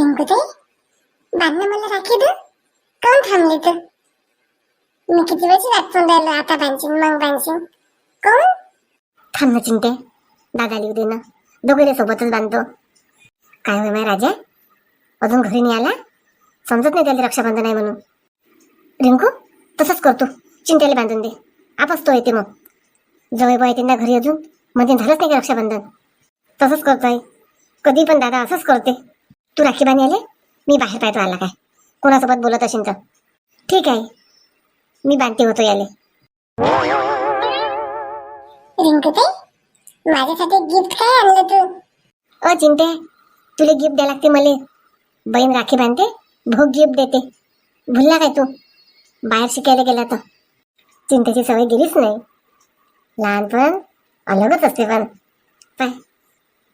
रिंकूताई बांधणं मला राखी दे काऊन थांबली तू मी किती वेळची वाट पाहून राहिलो आता बांधशील मग बांधशील काऊन थांब ना चिंते दादा लिहू दे ना दोघे सोबतच बांधतो काय होय माय राजा अजून घरी नाही आला समजत नाही त्याला रक्षाबंधन आहे म्हणून रिंकू तसंच करतो चिंट्याला बांधून दे आपच तो येते मग जवळ बाय त्यांना घरी अजून म्हणजे झालंच नाही का रक्षाबंधन तसंच करतोय कधी पण दादा असंच करते तू राखी आले? मी बाहेर पाहतो आला काय. कोणासोबत बोलत असेल तर. ठीक आहे. मी बांधते होतो याले. रिंकूताई माझ्यासाठी गिफ्ट काय आणलं तू? अ चिंते तुला गिफ्ट द्या लागते मले. बहीण राखी बांधते भोग गिफ्ट देते. भुलला काय तू? बाहेर शिकायला गेला तर. चिंतेची सवय गेलीच नाही. लहानपण अलगच असते पण. काय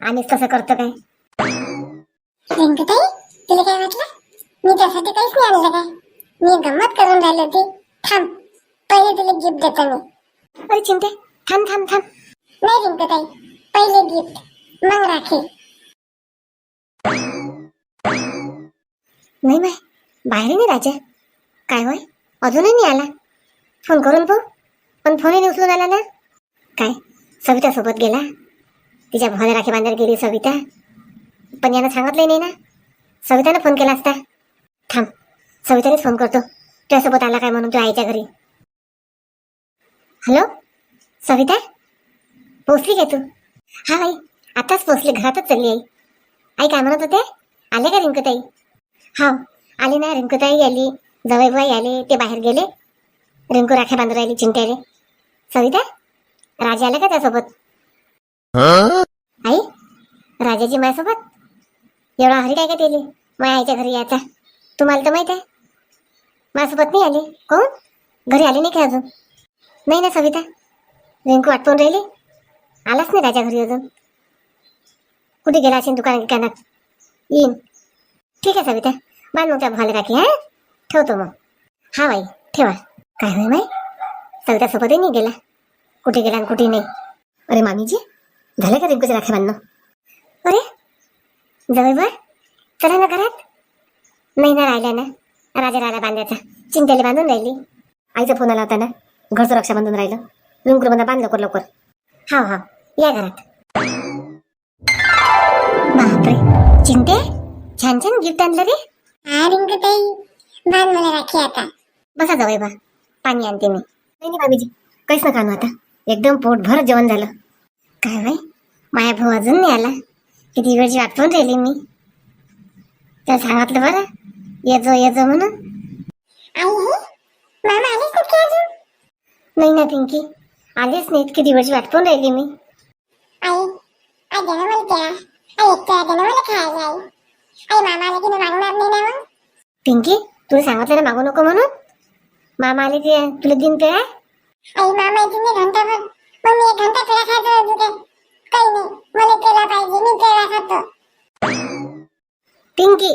आणि तसं करतो काय? रिंकूताई तुला काय वाटलं? मी त्यासाठी काहीच नाही आणलं काय मी गंमत करून राहिली होती. थांब. पहिले तुला गिफ्ट देतो मी. अरे चिंते थांब थांब थांब. नाही रिंकूताई पहिले गिफ्ट मग राखी. नाही नाही बाहेर नाही राजा. काय होय अजूनही नाही आला. फोन करून पाहू. पण फोनही नाही उचलून आला ना. काय? सविता सोबत गेला? तिच्या भावाला राखी बांधायला गेली सविता. पण यानं सांगितलंही नाही ना. सवितानं फोन केला असता. थांब सवितानेच फोन करतो. तुझ्यासोबत आला काय म्हणून? तू आईच्या घरी. हॅलो सविता? पोचली काय तू? हा आई आताच पोचली घरातच चालली आई आई काय म्हणत होते? आले का रिंकूताई? हा आली ना. रिंकूताई आली. जवळबाई आले. ते बाहेर गेले. रिंकू राख्या बांधून राहिली चिंट्याले सविता राजा आला का त्यासोबत? आई राजाची माझ्यासोबत? एवढा हरी काय का तेली माझ्या आईच्या घरी यायचा. तुम्हाला तर माहीत आहे. माझ्यासोबत नाही आली. कोण? घरी आली नाही का अजून? नाही ना सविता. रिंकू आठवून राहिली? आलाच नाही त्याच्या घरी अजून. कुठे गेला असेल दुकान दुकानात येईन. ठीक आहे सविता. बांध मग त्या भावाला राखी हा? ठेवतो मग. हा बाई ठेवा. काय होय माई? सविता सोबतही नाही गेला. कुठे गेला आणि कुठे नाही? अरे मामीजी झालं का रिंकूच्या राखी बांधणं? अरे जवळ बा चला ना घरात. नाही ना राहिला ना राजा राहिला बांधायचा. चिंतेला बांधून राहिली. आईचा फोन आला होता ना घरचं रक्षा बांधून राहिलं. रिंकू बंदा बांध लवकर लवकर. हा हा या घरात. बापरे. चिंते छान छान गिफ्ट आणलं रे. हा रिंकूताई. बांध मला राखी आता. बसा जवळ बा. पाणी आणते मी. नाही नाही बाबीजी. काहीच नका आणू आता. एकदम पोटभर जेवण झालं. काय बाई? माया भाऊ अजून नाही आला. किती वेळची पाहून राहिली मी? त्या सांगितलं बरं? ये जो ये जो म्हणून नाही ना पिंकी. आलीच नाहीत. किती वेळची वाट पाहून राहिली मी? नाही पिंकी तुला सांगितलं ना मागू नको म्हणून? मामा आले ते तुला दिन पेळा आई मामा घंटाभर मग मी एक घंटा पेढा खायचो काही नाही. मला पेढा पाहिजे. मी पेढा खातो पिंकी.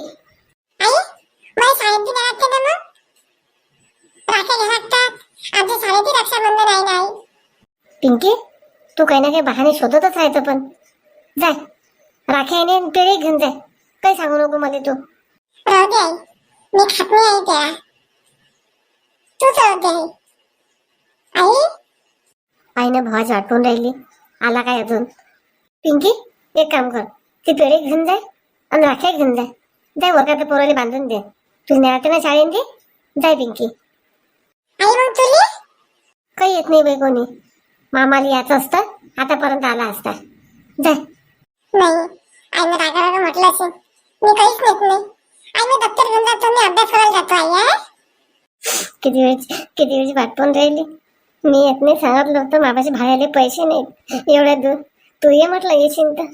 आई मला शाळेत बी लागते ना मग? राख्या घ्या लागतात आमच्या शाळेतही रक्षाबंधन आहे ना आई. पिंकी तू काही ना काही बहाणे शोधतच राहायचं पण. जाय. राख्याने पेढे घेऊन जाय. काही सांगू नको मला तू. राहू दे आई. मी खात नाही आई पेढा तूच राहू दे आई. आई? आईनं भावाची आठवण राहिली. आला काय अजून? पिंकी एक काम कर. ती पेढे घेऊन जाय आणि राख्या घेऊन जाय. जाय वर्गातल्या पोराला बांधून दे. तुला नेते ना शाळेत दे. जाय पिंकी. आई मग तुली? काही येत नाही बाई कोणी. मामाला यायचं असतं आतापर्यंत आला असता. जाय. नाही आईनं रागा रागा म्हटलं असेल. मी काहीच नेत नाही. आई मी दप्तर घेऊन जातो मी अभ्यास करायला जातो आई हा? किती वेळची किती वेळची वाट राहिली. मी येत नाही सांगितलं होतं मामाचे भाड्याले पैसे नाहीत. एवढ्या दूर. तू ये म्हटलं येशील तर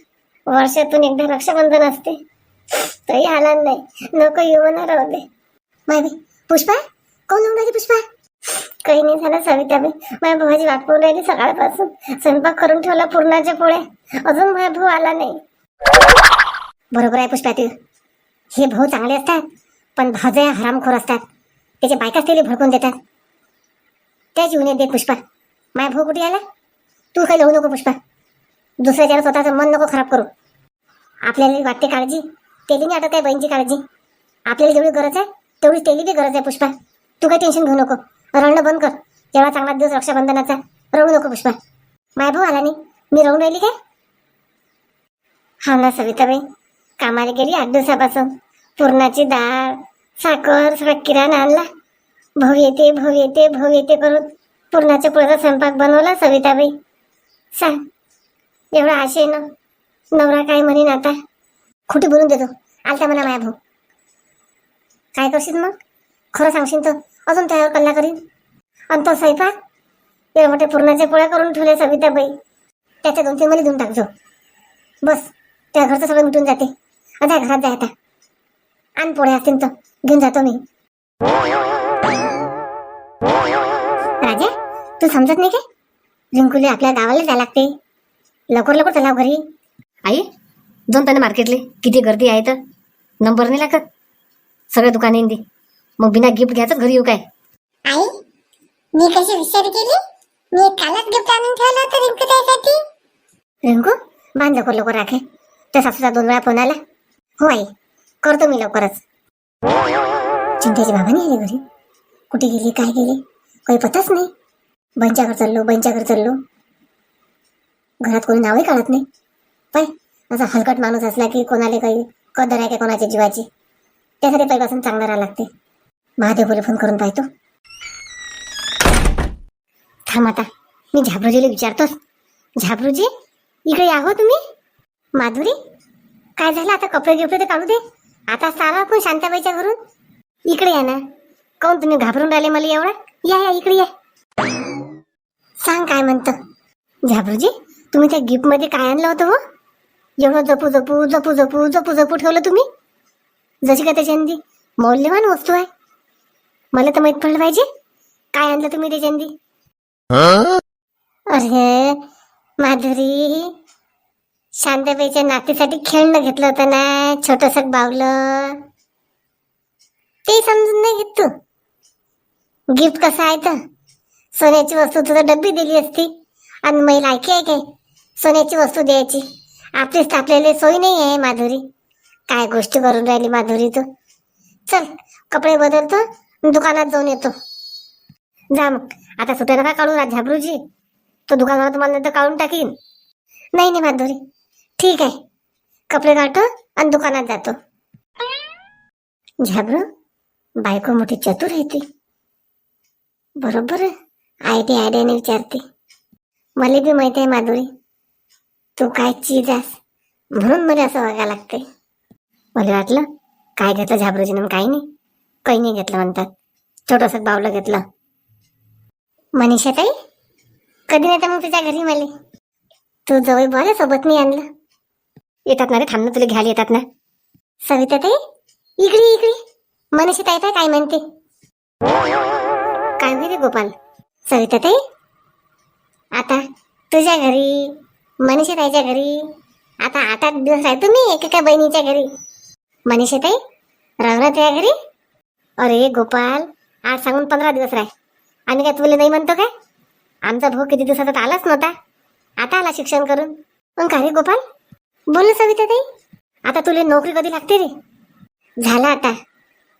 वर्षातून एकदा रक्षाबंधन असते. तरी आला नाही नको येऊ म्हणा राहू दे. माय पुष्पा कोण येऊन राहिली पुष्पा? काही नाही झालं सविताबाई माझ्या भावाची वाट पाहून राहिली सकाळपासून. स्वयंपाक करून ठेवला पूर्णाच्या पोळ्या. अजून माझा भाऊ आला नाही. बरोबर आहे पुष्पा तू. हे भाऊ चांगले असतात पण भाजे हरामखोर असतात. त्याच्या बायकाच त्याला भडकून देतात. त्या येऊन दे पुष्पा. माय भाऊ कुठे आला? तू काही लावू नको पुष्पा. दुसऱ्याच्या स्वतःचं मन नको खराब करू. आपल्याला वाटते काळजी तेली नाही आटत आहे बहिणीची काळजी. आपल्याला जेवढी गरज आहे तेवढी तेली बी गरज आहे पुष्पा. तू काही टेन्शन घेऊ नको. रडणं बंद कर. एवढा चांगला दिवस रक्षाबंधनाचा रडू नको पुष्पा. माय भाऊ आला नाही. मी रडून राहिली काय? हा ना सविताबाई. कामाला गेली आठ दिवसापासून. पुरणाची डाळ साखर सगळा किराणा आणला. भाऊ येते भाऊ येते भाऊ येते करून पूर्णाच्या पुढचा स्वयंपाक बनवला सविताबाई. सांग एवढा आशेनं नवरा काय म्हणेन आता? खोटी बोलून देतो. आलता मला माया भाऊ. काय करशील मग? खरं सांगशील तर अजून त्यावर कल्ला करीन. आणि तो स्वयंपाक? एवढ्या मोठे पुरणाच्या पोळ्या करून ठेवल्या सविताबाई. त्याच्या दोन तीन मध्ये देऊन टाकजो बस त्या घरचं सगळं मिटून जाते. आता घरात जाय आता. आण पोळ्या असतील तर घेऊन जातो मी. राजा तू समजत नाही काय? रिंकुले आपल्या गावाला जायला लागते. लवकर लवकर चला घरी. आई जाऊन त्याने मार्केटले. किती गर्दी आहे तर. नंबर नाही लागत. सगळे दुकाने दे. मग बिना गिफ्ट घ्यायचं घरी येऊ काय? आई मी कशी विचार केली? मी कालच गिफ्ट आणून ठेवलं होतं रिंकूताईसाठी. रिंकू बांध लवकर लवकर राखे. त्या सासूचा दोन वेळा फोन आला. हो आई करतो मी लवकरच. चिंतेची बाबा नाही आले घरी. कुठे गेली काय गेली? काही पताच नाही. बंच्याकडे चाललो बंच्याकडे चाललो. घरात कोणी नावही काढत नाही. पाय असा हलकट माणूस असला की कोणाला काही कदर आहे का कोणाच्या जीवाची. त्यासाठी पहिल्यापासून चांगला राहा लागते. महादेवला फोन करून पाहतो. थांब आता. मी झाबरूजीला विचारतोच. झाबरूजी इकडे या हो तुम्ही. माधुरी काय झालं? आता कपडे गिपडे तर काढू दे. आता सारा आपण शांताबाईच्या घरून? इकडे या ना. काऊन तुम्ही घाबरून राहिले मला एवढा? या या इकडे या. सांग काय म्हणतं? झाबरूजी तुम्ही त्या गिफ्टमध्ये काय आणलं होतं हो? एवढं जपू जपू जपू जपू जपू जपू ठेवलं तुम्ही? जशी का त्याच्यानंदी मौल्यवान वस्तू आहे. मला तर माहीत पडलं पाहिजे. काय आणलं तुम्ही त्याच्यानंदी अरे माधुरी शांताबाईच्या नातीसाठी खेळणं घेतलं होतं ना छोटस बावलं. ते समजून नाही घेत तू. गिफ्ट कसं आहे तर? सोन्याची वस्तू तुझं डब्बी दिली असती. आणि महिला ऐकी आहे काय सोन्याची वस्तू द्यायची. आपलीच तर सोयी नाही आहे माधुरी. काय गोष्टी करून राहिली माधुरी तू? चल कपडे बदलतो दुकानात जाऊन येतो. जा मग. आता सुट्या नका काढू राज झाबरूजी. तो दुकानावर तुम्हाला नंतर काढून टाकीन. नाही नाही माधुरी. ठीक आहे. कपडे काढतो आणि दुकानात जातो. झाबरू बायको मोठी चतुर आहे ती. बरोबर आयडिया आयडियाने विचारते. मला बी माहिती आहे माधुरी. तू काय चीज आहेस म्हणून मला असं वागायला लागते मला वाटलं काय घेतलं झाबरूजीनं काही नाही. काही नाही घेतलं म्हणतात. छोटंसं बावलं घेतलं. मनीषा ताई कधी नाही तर मग तुझ्या घरी मला? तू जवळ बरं सोबत नाही आणलं. येतात ना रे थांबणं तुला घ्यायला येतात ना. सविता ताई इकडे इकडे. मनीषा ताई पाय काय म्हणते? काय रे गोपाल? सविता ताई आता तुझ्या घरी मनीषताईच्या घरी आता आठ आठ दिवस आहे तुम्ही एकेका बहिणीच्या घरी. मनीषा ताई राहणार त्या घरी? अरे गोपाल आज सांगून पंधरा दिवस राह आम्ही काय तुला नाही म्हणतो काय? आमचा भाऊ किती दिवसाचा आलाच नव्हता. आता आला शिक्षण करून. मग का रे गोपाल? बोल ना सविता ताई आता तुला नोकरी कधी लागते रे? झालं आता.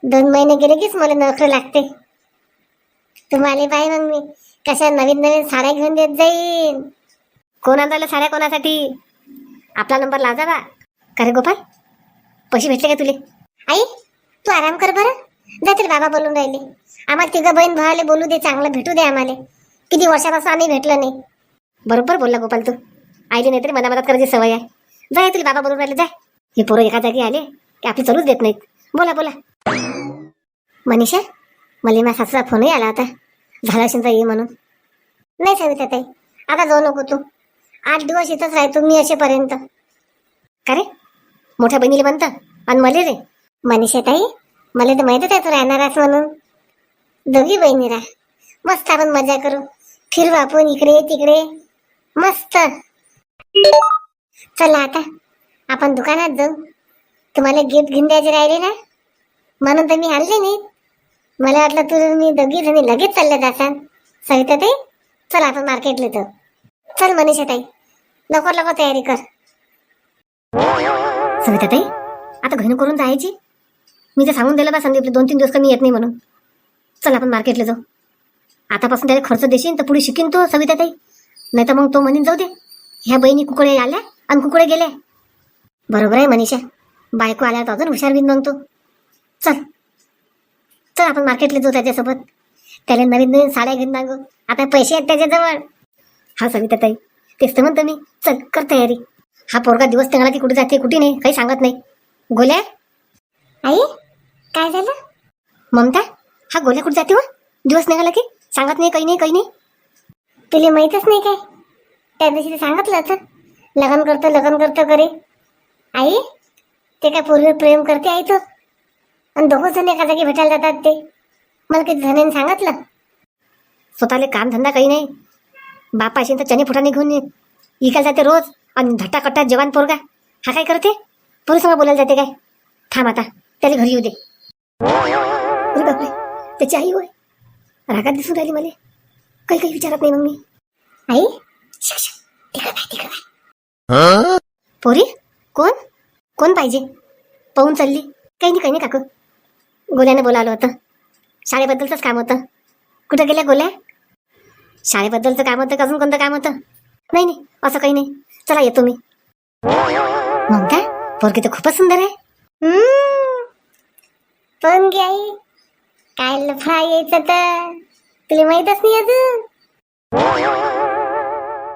दोन महिने गेले कीच मला नोकरी लागते. तुम्हाला पाय मग मी. कशा नवीन नवीन साड्या घेऊन देत जाईन? कोण आणलं साड्या कोणासाठी? आपला नंबर लाजा बा का रे गोपाल? पैसे भेटले का तुले? आई तू आराम कर बरं. जातील बाबा बोलून राहिले. आम्हाला तिघं बहीण भावाले बोलू दे चांगलं भेटू दे आम्हाला. किती वर्षापासून आम्ही भेटलो नाही. बरोबर बोलला गोपाल तू. आईली नाहीतरी मना मनात करायची सवय आहे. जा तुला बाबा बोलून राहिले जा. हे पोरं एका जागी आले की आपली चलूच देत नाहीत. बोला बोला. मनीषा मला माझ्या सासूचा फोनही आला होता. झाला असेल तर ये म्हणून. नाही सविता ताई आता जाऊ नको तू. आठ दिवस इथंच राहतो मी असेपर्यंत. का रे? मोठ्या बहिणीला म्हणतं आणि मला रे. मनीषा ताई मला तर माहितच आहे तू राहणार आहेस म्हणून. दोघी बहिणी राह. मस्त आपण मजा करू. फिरू आपण इकडे तिकडे. मस्त. चला आता आपण दुकानात जाऊ. तुम्हाला गिफ्ट घेऊन द्यायचे राहिले ना म्हणून तर मी आणले नाही मला वाटलं तू मी दोघी जणी लगेच चालले जासान सविता ताई चल आपण मार्केटला तर चल मनीषा ताई लवकर लवकर तयारी कर. सविता ताई आता घरी करून जायची? मी तर सांगून दिलं बा संदीपला दोन तीन दिवस कमी येत नाही म्हणून. चल आपण मार्केटला जाऊ. आतापासून त्याला खर्च देशील तर पुढे शिकीन तो सविता ताई. नाही तर मग तो म्हणीन जाऊ दे. ह्या बहिणी कुकडे आल्या आणि कुकडे गेल्या. बरोबर आहे मनीषा. बायको आल्या तर अजून हुशार बिन मग तो. चल. चल आपण मार्केटला जाऊ त्याच्यासोबत. त्याला नवीन नवीन साड्या घेऊन मागू. आता पैसे आहेत त्याच्याजवळ. हा सविता ताई तेच तर म्हणतो मी. चल कर तयारी. हा पोरगा दिवस तेवढा की कुठे जाते कुठे नाही काही सांगत नाही. गोल्या? आई काय झालं? ममता हा गोल्या कुठे जाते हो दिवस निघाला की? सांगत नाही काही नाही काही नाही. तुला माहीतच नाही काय? त्या दिवशी ते सांगितलं होतं. लग्न करतो लग्न करतो करे आई ते काय पूर्वी प्रेम करते आई तो? आणि दोघं जण एका जागी भेटायला जातात ते. मला किती जणांनी सांगितलं. स्वतःले काम धंदा काही नाही. बापाशी तर चने फुटाने घेऊन ये. इकायला जाते रोज आणि धट्टा कट्टा जवान पोरगा. हा काय करते? पोलिसांना बोलायला जाते काय? थांब आता त्याला घरी येऊ दे. बापरे त्याची आई होय. रागात दिसून राहिली मला. काही काही विचारत नाही मग मी. आई. पोरी? कोण? कोण पाहिजे? पाहून चालली. काही नाही काही नाही काकू. गोल्याने बोलावलं होतं. शाळेबद्दलचंच काम होतं. कुठं गेल्या गोल्या? शाळेबद्दलचं काम होतं का? अजून कोणतं काम होतं? नाही नाही. असं काही नाही. चला येतो मी. मग काय पोरगी तर खूपच सुंदर आहे. पण आई काय लफडा यायचं तर तुला माहीतच नाही अजून.